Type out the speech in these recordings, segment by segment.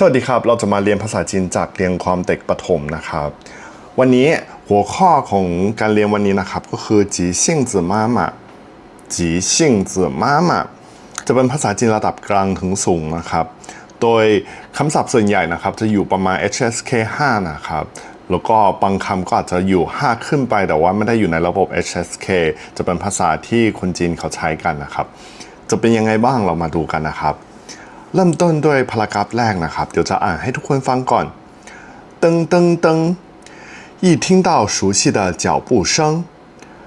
สวัสดีครับ เราจะมาเรียนภาษาจีนจากเรียนความเด็กประถมนะครับ วันนี้หัวข้อของการเรียนวันนี้นะครับ ก็คือจีซิ่งจื่อมามาจีซิ่งจื่อมามาจะเป็นภาษาจีนระดับกลางถึงสูงนะครับ โดยคำศัพท์ส่วนใหญ่นะครับ จะอยู่ประมาณ HSK 5 นะครับ แล้วก็บางคำก็อาจจะอยู่ 5 ขึ้นไป แต่ว่าไม่ได้อยู่ในระบบ HSK จะเป็นภาษาที่คนจีนเขาใช้กันนะครับ จะเป็นยังไงบ้างเรามาดูกันนะครับ เริ่มต้นด้วยพารากราฟแรกนะครับ เดี๋ยวจะอ่านให้ทุกคนฟังก่อน 噔噔噔，一听到熟悉的脚步声，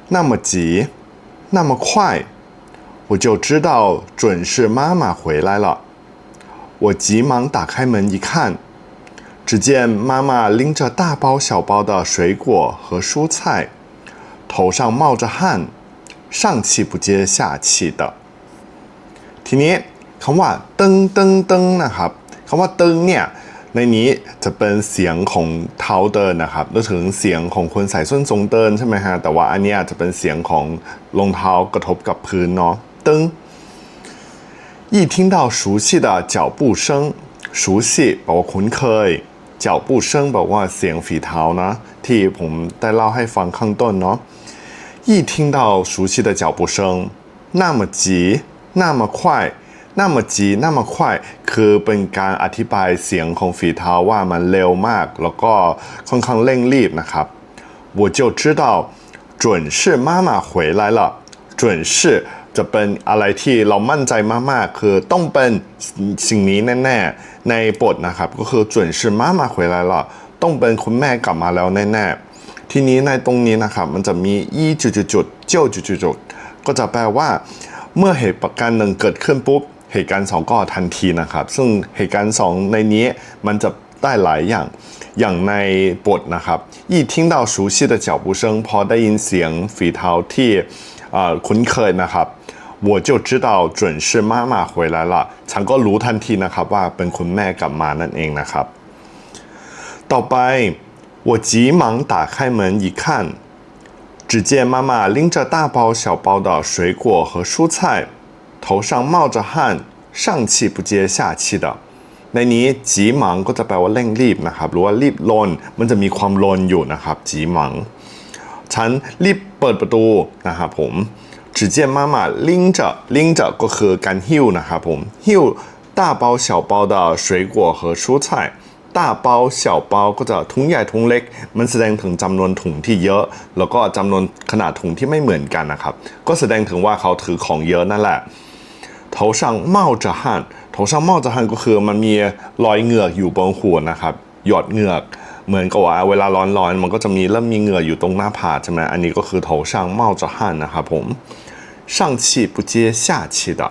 那么急，那么快，我就知道准是妈妈回来了。我急忙打开门一看，只见妈妈拎着大包小包的水果和蔬菜，头上冒着汗，上气不接下气的。ทีนี้ คำว่าตึงตึงตึงนะครับคำว่าตึงเนี่ยในนี้จะเป็นเสียงของเท้าเดินนะครับนึกถึงเสียงของคนใส่ส้นทรงเดินใช่ไหมฮะแต่ว่าอันเนี้ยจะเป็นเสียงของรองเท้ากระทบกับพื้นเนาะตึง一听到熟悉的脚步声熟悉แปลว่าคุ้นเคย脚步声แปลว่าเสียงฝีเท้านะที่ผมได้เล่าให้ฟังข้างต้นเนาะ一听到熟悉的脚步声那么急那么快 那么急那么快คือเป็นการอธิบายเสียงของฝีเท้าว่ามันเร็วมาก แล้วก็ค่อนข้างเร่งรีบนะครับ我就知道准是妈妈回来了准是จะเป็นอะไรที่เรามั่นใจมากๆ คือต้องเป็นสิ่งนี้แน่ๆ ในบทนะครับ ก็คือ准是妈妈回来了ต้องเป็นคุณแม่กลับมาแล้วแน่ๆ ทีนี้ในตรงนี้นะครับ มันจะมีอีจุดจุดๆเจ้าจุดจุดๆก็จะแปลว่า เมื่อเหตุการณ์หนึ่งเกิดขึ้นปุ๊บ เหตุการณ์สองก็ทันทีนะครับ ซึ่งเหตุการณ์สองในนี้มันจะได้หลายอย่าง อย่างในบทนะครับ一听到熟悉的脚步声พอได้ยินเสียงฝีเท้าที่เอ่อคุ้นเคยนะครับ我就知道准是妈妈回来了ฉันก็รู้ทันทีนะครับว่าเป็นคุณแม่กลับมานั่นเองนะครับ ต่อไป我急忙打开门一看只见妈妈拎着大包小包的水果和蔬菜， 头上冒着汗，上气不接下气的。ในนี้จีหมังก็จะแปลว่าเร่งรีบนะครับ หรือว่ารีบลน มันจะมีความลนอยู่นะครับ จีหมัง ฉันรีบเปิดประตูนะครับผม只见妈妈拎着拎着ก็คือการหิ้วนะครับผมหิ้ว大包小包的水果和蔬菜大包小包ก็จะถุงใหญ่ถุงเล็ก มันแสดงถึงจำนวนถุงที่เยอะ แล้วก็จำนวนขนาดถุงที่ไม่เหมือนกันนะครับ ก็แสดงถึงว่าเขาถือของเยอะนั่นแหละ 头上冒着汗头上冒着汗ก็คือมันมีรอยเหงือกอยู่บนหัวนะครับ หยดเหงือก เหมือนกับว่าเวลาร้อนๆ มันก็จะมีเริ่มมีเหงื่ออยู่ตรงหน้าผากใช่ไหมอันนี้ก็คือ头上冒着汗นะครับผม上气不接下气的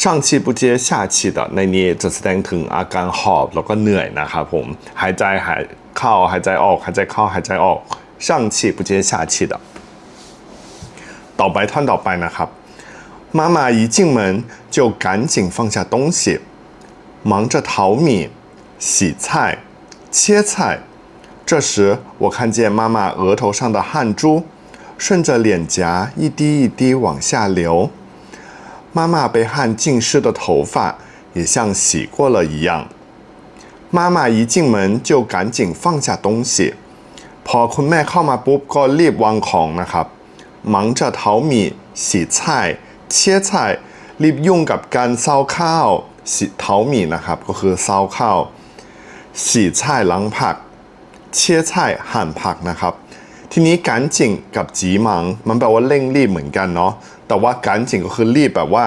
上气不接下气的ในนี้จะแสดงถึงอาการหอบแล้วก็เหนื่อยนะครับผม หายใจหายเข้าหายใจออกหายใจเข้าหายใจออก上气不接下气的ต่อไปท่อนต่อไปนะครับ 妈妈一进门就赶紧放下东西，忙着淘米、洗菜、切菜。这时，我看见妈妈额头上的汗珠顺着脸颊一滴一滴往下流，妈妈被汗浸湿的头发也像洗过了一样。妈妈一进门就赶紧放下东西，พอคุณแม่เข้ามาปุ๊บก็รีบวางของนะครับ 忙着淘米、洗菜。 เชี่ยช่รีบยุ่งกับการเซาข้าวสีเถาหมี่นะครับ ก็คือเซาข้าวสีช่ล้างผัก เชี่ยช่หั่นผักนะครับ ทีนี้การจิงกับจีมัง มันแปลว่าเร่งรีบเหมือนกันเนาะแต่ว่าการจิงก็คือรีบแบบว่า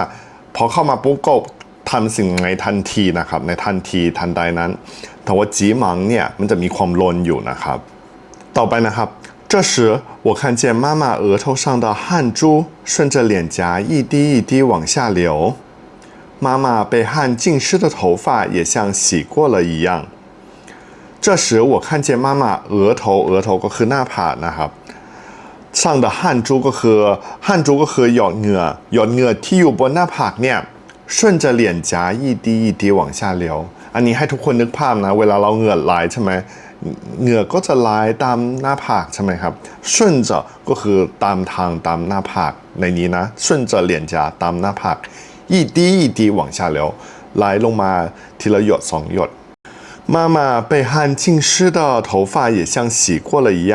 พอเข้ามาปุ๊บก็ทำสิ่งในทันทีนะครับ ในทันทีทันใดนั้น แต่ว่าจีมังเนี่ยมันจะมีความลนอยู่นะครับ ต่อไปนะครับ 这时，我看见妈妈额头上的汗珠顺着脸颊一滴一滴往下流，妈妈被汗浸湿的头发也像洗过了一样。这时，我看见妈妈额头额头ก็คือหน้าผากนะครับ上的汗珠ก็คือ汗珠ก็คือหยดเหงื่อหยดเหงื่อที่อยู่บนหน้าผากเนี่ย顺着脸颊一滴一滴往下流อันนี้ให้ทุกคนนึกภาพนะ เวลาเราเหงื่อไหลใช่ไหม เหงื่อก็จะไหลตามหน้าผากใช่ไหมครับ顺着ก็คือตามทางตามหน้าผากในนี้นะ顺着脸颊ตามหน้าผาก一滴一滴往下流ไหลลงมาทีละหยดสองหยด 妈妈被汗浸湿的头发也像洗过了一样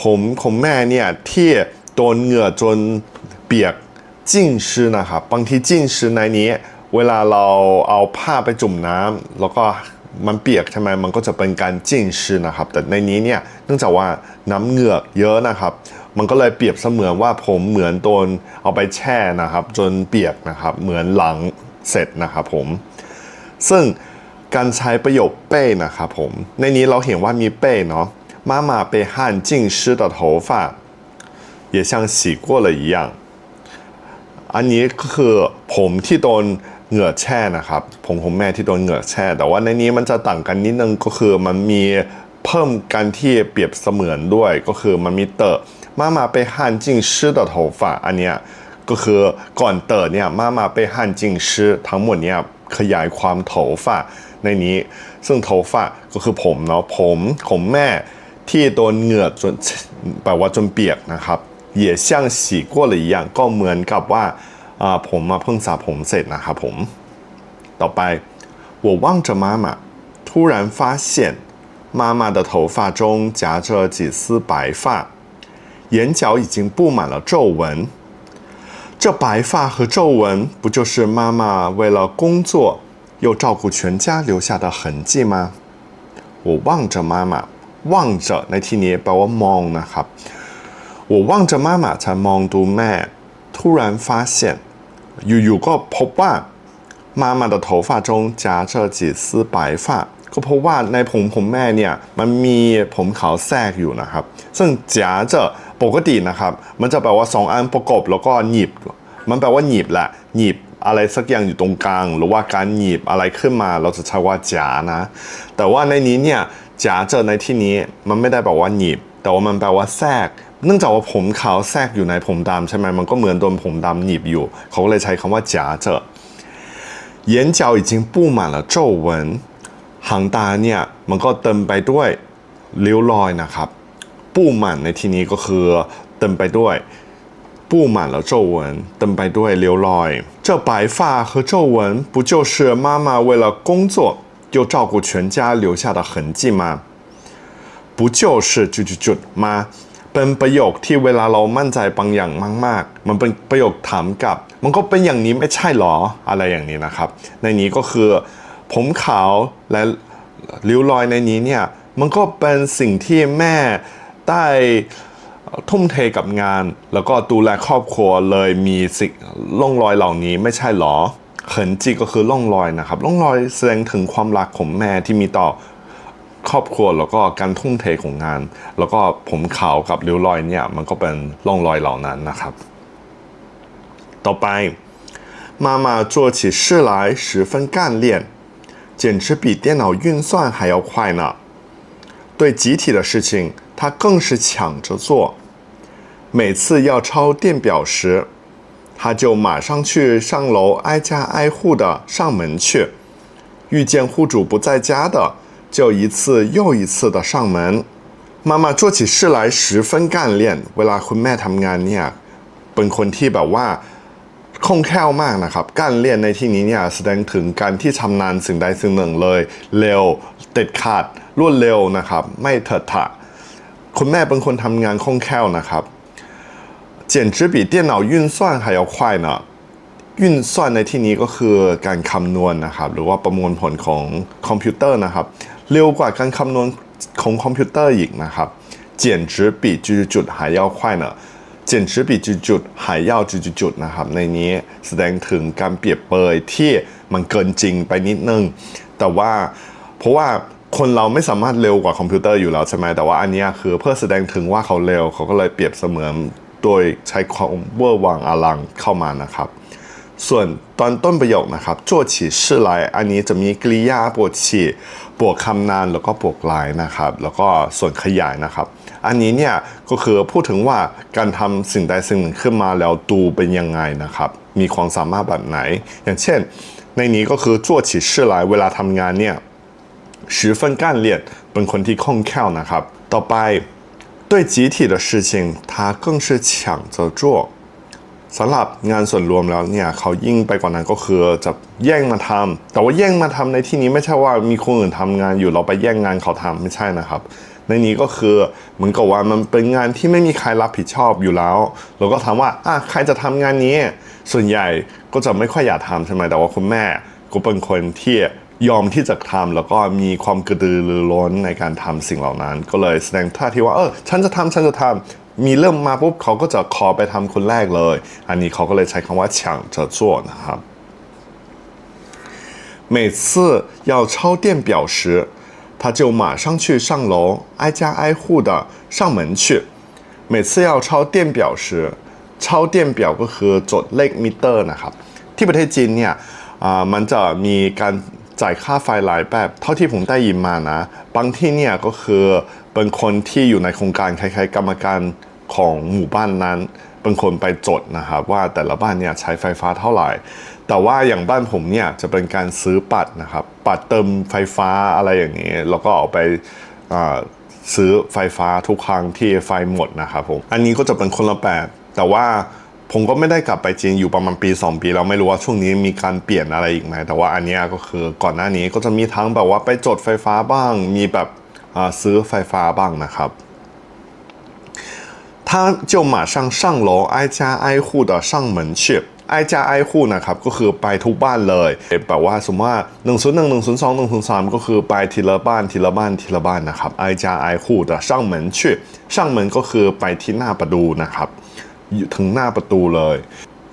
ผมของแม่เนี่ยที่โดนเหงื่อจนเปียกจิ้นชื้นะครับบางทีจิ้นชื้ในนี้ เวลาเราเอาผ้าไปจุ่มน้ำแล้วก็ มันเปียกใช่ไหมมันก็จะเป็นการจิ้นชื้นะครับ แต่ในนี้เนี่ยเนื่องจากว่าน้ำเหงือกเยอะนะครับ มันก็เลยเปรียบเสมือนว่าผมเหมือนโดนเอาไปแช่นะครับ จนเปียกนะครับ เหมือนหลังเสร็จนะครับผม ซึ่งการใช้ประโยคเป้นะครับผม ในนี้เราเห็นว่ามีเป้เนาะ妈妈被汗浸湿的头发也像洗过了一样อันนี้ก็คือผมที่โดน เหงื่อแช่นะครับ ผมของแม่ที่โดนเหงื่อแช่ แต่ว่าในนี้มันจะต่างกันนิดนึงก็คือมันมีเพิ่มกันที่เปรียบเสมือนด้วย ก็คือมันมีเตอ妈妈被汗浸湿的头发อันเนี้ยก็คือก่อนเตอเนี่ย妈妈被汗浸湿ทั้งหมดเนี่ยขยายความโถฝาในนี้ ซึ่งโถฝาก็คือผมเนาะผมของแม่ที่โดนเหงื่อจนแปลว่าจนเปียกนะครับ也像洗过了一样ก็เหมือนกับว่า อ่าผมมาเพิ่งสระผมเสร็จนะครับผม ต่อไป我望着妈妈突然发现妈妈的头发中夹着几丝白发眼角已经布满了皱纹这白发和皱纹不就是妈妈为了工作又照顾全家留下的痕迹吗？我望着妈妈，望着ในที่นี้แปลว่ามองนะครับ我望着妈妈ฉันมองดูแม่突然发现 อยู่ๆก็พบว่า妈妈的头发中夹着几丝白发ก็เพราะว่าในผมผมแม่เนี่ยมันมีผมขาวแทรกอยู่นะครับ ซึ่ง夹着ปกตินะครับ มันจะแปลว่าสองอันประกบแล้วก็หนีบ มันแปลว่าหนีบแหละหนีบอะไรสักอย่างอยู่ตรงกลาง หรือว่าการหนีบอะไรขึ้นมาเราจะใช้ว่าจ๋านะ แต่ว่าในนี้เนี่ยจ๋าเจอในที่นี้มันไม่ได้แปลว่าหนีบ แต่ว่ามันแปลว่าแทรก เนื่องจากว่าผมขาวแทรกอยู่ในผมดำใช่ไหมมันก็เหมือนโดนผมดำหนีบอยู่ เขาก็เลยใช้คำว่าจ๋าเจอ眼角已经布满了皱纹หางตาเนี่ยมันก็เต็มไปด้วยริ้วรอยนะครับ ปูหมันในที่นี้ก็คือเต็มไปด้วย布满了皱纹，灯白对流来。这白发和皱纹不就是妈妈为了工作又照顾全家留下的痕迹吗？不就是จุดจุดๆมา เป็นประโยคที่เวลาเรามั่นใจบางอย่างมาก ๆ มันเป็นประโยคถามกลับ มันก็เป็นอย่างนี้ไม่ใช่หรออะไรอย่างนี้นะครับ ในนี้ก็คือ ผมขาวและริ้วรอยในนี้เนี่ยมันก็เป็นสิ่งที่แม่ได้ทุ่มเทกับงาน แล้วก็ดูแลครอบครัวเลยมีสิ่งร่องรอยเหล่านี้ไม่ใช่หรอเขินจิก็คือร่องรอยนะครับร่องรอยแสดงถึงความรักของแม่ที่มีต่อ ครอบครัวแล้วก็การทุ่มเทของงาน แล้วก็ผมขาวกับริ้วรอยเนี่ยมันก็เป็นร่องรอยเหล่านั้นนะครับ ต่อไป妈妈做起事来十分干练简直比电脑运算还要快呢对集体的事情他更是抢着做每次要抄电表时他就马上去上楼挨家挨户的上门去遇见户主不在家的 就一次又一次的上门妈妈做起事来十分干练เวลาคุณแม่ทำงานเนี่ยเป็นคนที่แบบว่า คล่องแคล่วมากนะครับ การเรียนในที่นี้เนี่ยแสดงถึงการที่ชำนาญสิ่งใดสิ่งหนึ่งเลย เร็วเด็ดขาดรวดเร็วนะครับ ไม่เถิดถะคุณแม่เป็นคนทำงานคล่องแคล่วนะครับ简直比电脑运算还要快呢运算ในที่นี้ก็คือการคำนวณนะครับ หรือว่าประมวลผลของคอมพิวเตอร์นะครับ เร็วกว่าการคำนวณของคอมพิวเตอร์อีกนะครับเจีจุดจุดหายยาวคจุดจุด还要ยยาวจุดจุดนะครับ ในนี้แสดงถึงการเปรียบเปยที่มันเกินจริงไปนิดนึง แต่ว่าเพราะว่าคนเราไม่สามารถเร็วกว่าคอมพิวเตอร์อยู่แล้วใช่ไหมแต่ว่าอันนี้คือเพื่อแสดงถึงว่าเขาเร็วเขาก็เลยเปรียบเสมือนโดยใช้ความเวอร์วังอลังเข้ามานะครับ ส่วนตอนต้นประโยคนะครับ做起事来อันนี้จะมีกริยาบวกฉีบวกคำนานแล้วก็บวกลายนะครับ แล้วก็ส่วนขยายนะครับ อันนี้เนี่ยก็คือพูดถึงว่าการทำสิ่งใดสิ่งหนึ่งขึ้นมาแล้วดูเป็นยังไงนะครับ มีความสามารถแบบไหน อย่างเช่น ในนี้ก็คือ做起事来เวลาทำงานเนี่ย十分干练เป็นคนที่คล่องแคล่วนะครับ ต่อไป对集体的事情他更是抢着做 สำหรับงานส่วนรวมแล้วเนี่ยเขายิ่งไปกว่านั้นก็คือจะแย่งมาทำแต่ว่าแย่งมาทำในที่นี้ไม่ใช่ว่ามีคนอื่นทำงานอยู่เราไปแย่งงานเขาทำไม่ใช่นะครับ ในนี้ก็คือเหมือนกับว่ามันเป็นงานที่ไม่มีใครรับผิดชอบอยู่แล้ว เราก็ถามว่าอะใครจะทำงานนี้ ส่วนใหญ่ก็จะไม่ค่อยอยากทำใช่ไหมแต่ว่าคุณแม่ก็เป็นคนที่ยอมที่จะทำแล้วก็มีความกระตือรือร้นในการทำสิ่งเหล่านั้น ก็เลยแสดงท่าที่ว่าเออฉันจะทำฉันจะทำ มีเริ่มมาปุ๊บเขาก็จะขอไปทำคนแรกเลย อันนี้เขาก็เลยใช้คำว่า抢着做นะครับ 每次要抄电表时，他就马上去上楼，挨家挨户的上门去。每次要抄电表时，抄电表ก็คือจดเลขมิเตอร์นะครับ ที่ประเทศจีนเนี่ยอ่ามันจะมีการจ่ายค่าไฟหลายแบบ เท่าที่ผมได้ยินมานะ บางที่เนี่ยก็คือเป็นคนที่อยู่ในโครงการคล้ายๆ กรรมการ ของหมู่บ้านนั้นเป็นคนไปจดนะครับว่าแต่ละบ้านเนี่ยใช้ไฟฟ้าเท่าไหร่ แต่ว่าอย่างบ้านผมเนี่ยจะเป็นการซื้อปัดนะครับ ปัดเติมไฟฟ้าอะไรอย่างนี้ แล้วก็เอาไปซื้อไฟฟ้าทุกครั้งที่ไฟหมดนะครับผม อันนี้ก็จะเป็นคนละแบบแต่ว่าผมก็ไม่ได้กลับไปจีนอยู่ประมาณปี 2 ปีแล้วไม่รู้ว่าช่วงนี้มีการเปลี่ยนอะไรอีกไหมแต่ว่าอันนี้ก็คือก่อนหน้านี้ก็จะมีทั้งแบบว่าไปจดไฟฟ้าบ้าง มีแบบซื้อไฟฟ้าบ้างนะครับ 他就马上上楼，挨家挨户的上门去。挨家挨户นะครับก็คือไปทุกบ้านเลยแบบว่าสมมติว่า1 0 1 1 0 2 1 0 3ก็คือไปทีละบ้านทีละบ้านทีละบ้านนะครับ挨家挨户的上门去上门ก็คือไปที่หน้าประตูนะครับอยู่ถึงหน้าประตูเลย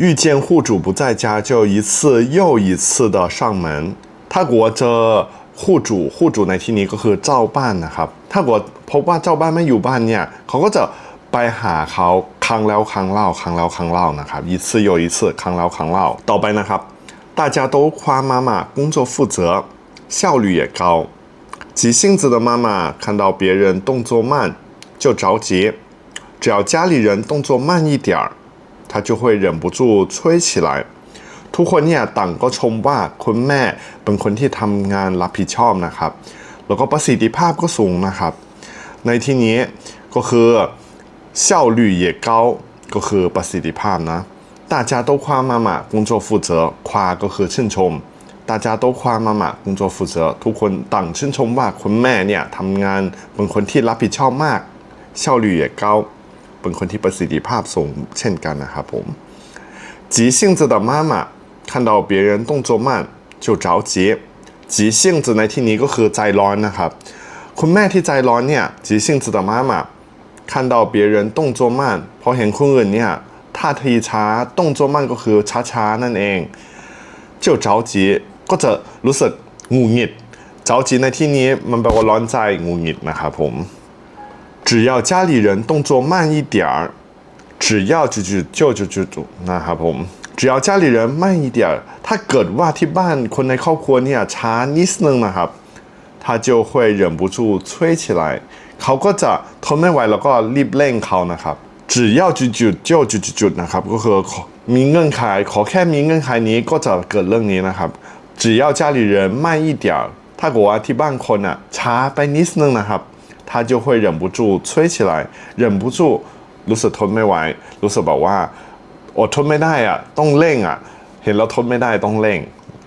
遇见户主不在家就一次又一次的上门ถ้ากัวเจอ户主户主ในที่นี้ก็คือเจ้าบ้านนะครับ ถ้ากัวพบว่าเจ้าบ้านไม่อยู่บ้านเนี่ยเขาก็จะ ไปหาเขาครั้งแล้วครั้งเล่าครั้งแล้วครั้งเล่านะครับ一次又一次ครั้งแล้วครั้งเล่าต่อไปนะครับ大家都夸妈妈工作负责效率也高急性子的妈妈看到别人动作慢就着急只要家里人动作慢一点儿她就会忍不住催起来ทุกคนเนี่ยต่างก็ชมว่าคุณแม่เป็นคนที่ทำงานรับผิดชอบนะครับ แล้วก็ประสิทธิภาพก็สูงนะครับ ในที่นี้ก็คือ 效率也高ก็คือประสิทธิภาพนะ大家都夸妈妈工作负责夸ก็คือชื่นชม大家都夸妈妈工作负责ทุกคนต่างชื่นชมว่าคุณแม่เนี่ยทำงานเป็นคนที่รับผิดชอบมาก效率也高เป็นคนที่ประสิทธิภาพสูงเช่นกันนะครับผม急性子的妈妈看到别人动作慢就着急急性子ในที่นี้ก็คือใจร้อนนะครับ คุณแม่ที่ใจร้อนเนี่ย急性子的妈妈 看到别人动作慢พอเห็นคนอื่นเนี่ยท่าทีช้า动作慢ก็คือช้าๆนั่นเอง就着急ก็จะรู้สึกหงุดหงิด着急ในที่นี้มันแปลว่าร้อนใจหงุดหงิดนะครับผม只要家里人动作慢一点儿只要จุดๆ就จุดๆนะครับผม只要家里人慢一点儿ถ้าเกิดว่าที่บ้านคนในครอบครัวเนี่ยช้านิดนึงนะครับ 他就会忍不住催起来 เขาก็จะทนไม่ไหวแล้วก็รีบเร่งเขานะครับ只要จุดจุด就จุดจุดๆนะครับ ก็คือขอมีเงื่อนไขขอแค่มีเงื่อนไขนี้ก็จะเกิดเรื่องนี้นะครับ只要家里人慢一点儿ถ้าเกิดว่าที่บ้านคนอ่ะช้าไปนิดนึงนะครับ他就会忍不住催起来忍不住รู้สึกทนไม่ไหว รู้สึกแบบว่าอดทนไม่ได้อ่ะต้องเร่งอ่ะ เห็นแล้วทนไม่ได้ต้องเร่ง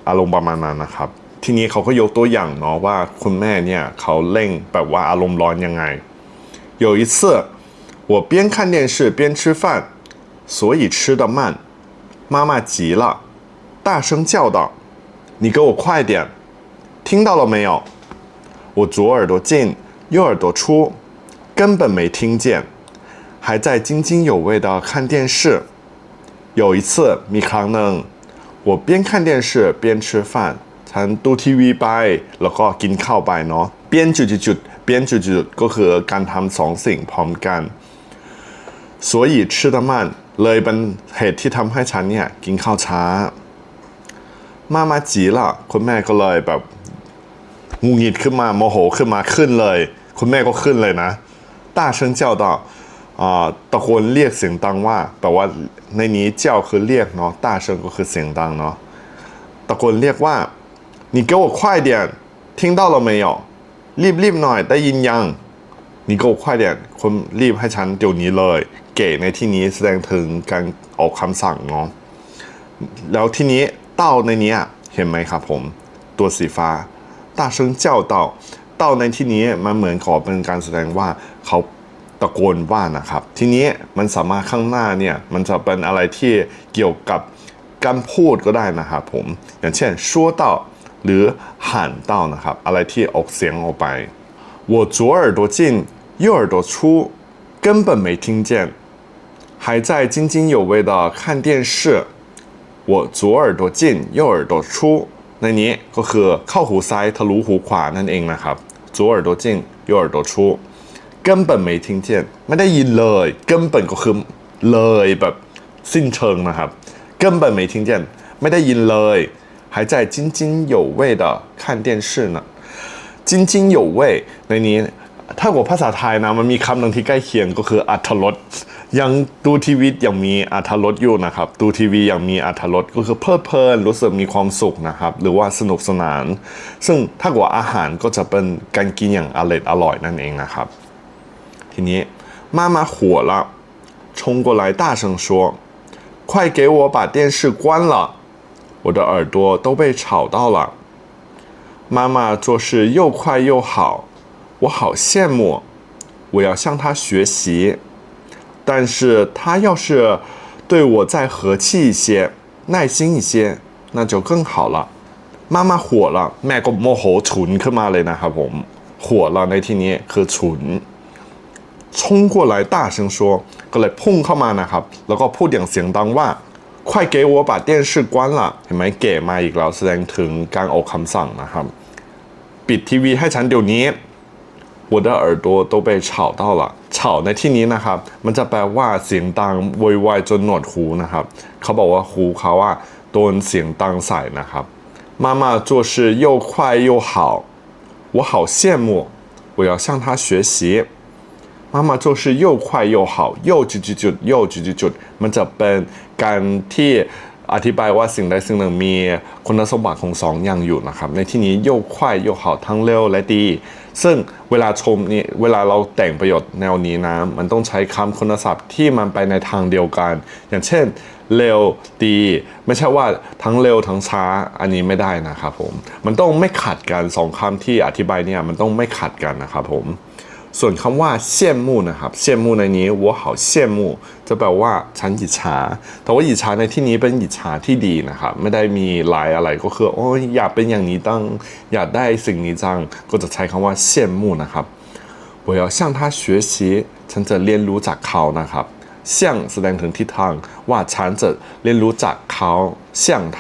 อารมณ์ประมาณนั้นนะครับ ทีนี้เขาก็ยกตัวอย่างเนาะว่าคุณแม่เนี่ยเขาเร่งแบบว่าอารมณ์ร้อนยังไง有一次我边看电视边吃饭所以吃得慢妈妈急了大声叫道你给我快点听到了没有我左耳朵进右耳朵出根本没听见还在津津有味地看电视有一次มีครั้งหนึ่ง我边看电视边吃饭 ฉันดูทีวีไปแล้วก็กินข้าวไปเนาะเปี้ยนจุดๆๆเปี้ยนจุดๆก็คือการทำสองสิ่งพร้อมกัน所以吃得慢เลยเป็นเหตุที่ทำให้ฉันเนี่ยกินข้าวช้ามามาจีละคุณแม่ก็เลยแบบหงุดหงิดขึ้นมาโมโหขึ้นมาขึ้นเลย คุณแม่ก็ขึ้นเลยนะ大声叫道อ่าตะโกนเรียกเสียงดังว่าแปลว่าในนี้เจ้าคือเรียกเนาะ大声ก็คือเสียงดังเนาะตะโกนเรียกว่า 你给我快点听到了没有รีบๆหน่อยได้ยินยัง 你给我快点คนรีบให้ฉันเดี๋ยวนี้เลย เก๋ในที่นี้แสดงถึงการออกคำสั่งเนาะ แล้วทีนี้เต้าในเนี้ยเห็นไหมครับผม ตัวสีฟ้า大声叫道เต้าในที่นี้มันเหมือนขอเป็นการแสดงว่าเขาตะโกนว่านะครับ ทีนี้มันสามารถข้างหน้าเนี่ยมันจะเป็นอะไรที่เกี่ยวกับการพูดก็ได้นะครับผม อย่างเช่น说到 หรือ喊到นะครับ อะไรที่ออกเสียงออกไป我左耳朵进右耳朵出根本没听见还在津津有味的看电视我左耳朵进右耳朵出ในนี้ก็คือเข้าหูซ้ายทะลุหูขวานั่นเองนะครับ左耳朵进右耳朵出根本没听见ไม่ได้ยินเลย根本ก็คือเลยแบบสิ้นเชิงนะครับ根本没听见ไม่ได้ยินเลย 还在津津有味的看电视呢津津有味ในนี้ ถ้ากับภาษาไทยนะมันมีคำหนึ่งที่ใกล้เคียงก็คืออัธรสยังดูทีวียังมีอัธรสอยู่นะครับ ดูทีวียังมีอัธรสก็คือเพลิดเพลินรู้สึกมีความสุขนะครับ หรือว่าสนุกสนาน ซึ่งถ้ากับอาหารก็จะเป็นการกินอย่างอร่อยอร่อยนั่นเองนะครับ ทีนี้妈妈火了冲过来大声说快给我把电视关了 我的耳朵都被吵到了妈妈做事又快又好我好羡慕，我要向他学习。但是他要是对我再和气一些、耐心一些，那就更好了。妈妈火了แม่ก็โมโหฉุนขึ้นมาเลยนะครับผมหัวเราในที่นี้คือฉุน冲过来大声说ก็เลยพุ่งเข้ามานะครับ แล้วก็พูดอย่างเสียงดังว่า 快给我把电视关了เห็นไหมเก๋มาอีกแล้วแสดงถึงการออกคำสั่งนะครับ ปิดทีวีให้ฉันเดี๋ยวนี้ 我的耳朵都被吵到了吵ในที่นี้นะครับ มันจะแปลว่าเสียงดังโวยวายจนหนวดหูนะครับ เขาบอกว่าหูเขาว่าโดนเสียงดังใส่นะครับ妈妈做事又快又好我好羡慕我要向她学习 妈妈做事又快又好โยควายโยเห่จุดจุดจุดโยจุดจุดจุดมันจะเป็นการที่อธิบายว่าสิ่งใดสิ่งหนึ่งมีคุณสมบัติของสองอย่างอยู่นะครับ ในที่นี้โยกคโย่าทั้งเร็วและดี ซึ่งเวลาชมนี่เวลาเราแต่งประโยชน์แนวนี้นะ มันต้องใช้คำคุณศัพท์ที่มันไปในทางเดียวกัน อย่างเช่นเร็วดี ไม่ใช่ว่าทั้งเร็วทั้งช้าอันนี้ไม่ได้นะครับผม มันต้องไม่ขัดกันสองคำที่อธิบายเนี่ยมันต้องไม่ขัดกันนะครับผม ส่วนคำว่า羡慕นะครับ羡慕ในนี้我好羡慕จะแปลว่าฉันอิจฉา แต่ว่าอิจฉาในที่นี้เป็นอิจฉาที่ดีนะครับ ไม่ได้มีลายอะไรก็คือโอ้ยอยากเป็นอย่างนี้ตั้งอยากได้สิ่งนี้จัง ก็จะใช้คำว่า羡慕นะครับ我要向他学习ฉันจะเรียนรู้จากเขานะครับ向แสดงถึงทิศทางว่าฉันจะเรียนรู้จากเขา向他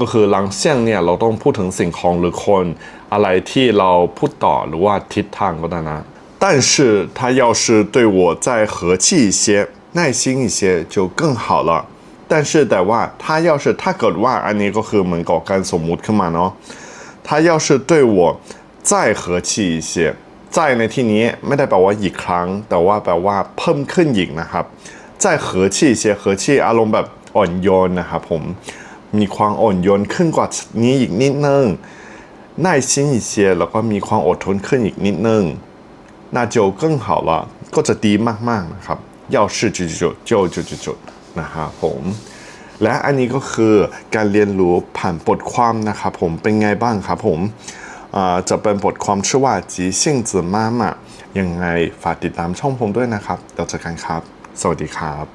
ก็คือหลังเสี่ยงเนี่ยเราต้องพูดถึงสิ่งของหรือคน อะไรที่เราพูดต่อหรือว่าทิศทางก็ได้นะ 但是他要是对我再和气一些、耐心一些就更好了。但是แต่ว่า他要是ถ้าเกิดว่าอันนี้ก็คือเหมือนก่อการสมมุติขึ้นมาเนาะ他要是对我再和气一些在ในที่นี้ไม่ได้แปลว่าอีกครั้ง แต่ว่าแปลว่าเพิ่มขึ้นอีกนะครับ再和气一些和气อารมณ์แบบอ่อนโยนนะครับผม มีความอ่อนโยนขึ้นกว่านี้อีกนิดนึง耐心一些แล้วก็มีความอดทนขึ้นอีกนิดนึง 那就更好了ก็จะดีมากๆนะครับ要是จุดจุด就จุดจุดนะฮะผมและอันนี้ก็คือการเรียนรู้ผ่านบทความนะครับผมเป็นไงบ้างครับผมจะเป็นบทความชื่อว่าจีเซิงจือมามะยังไงฝากติดตามช่องผมด้วยนะครับเราจอกันครับ สวัสดีครับ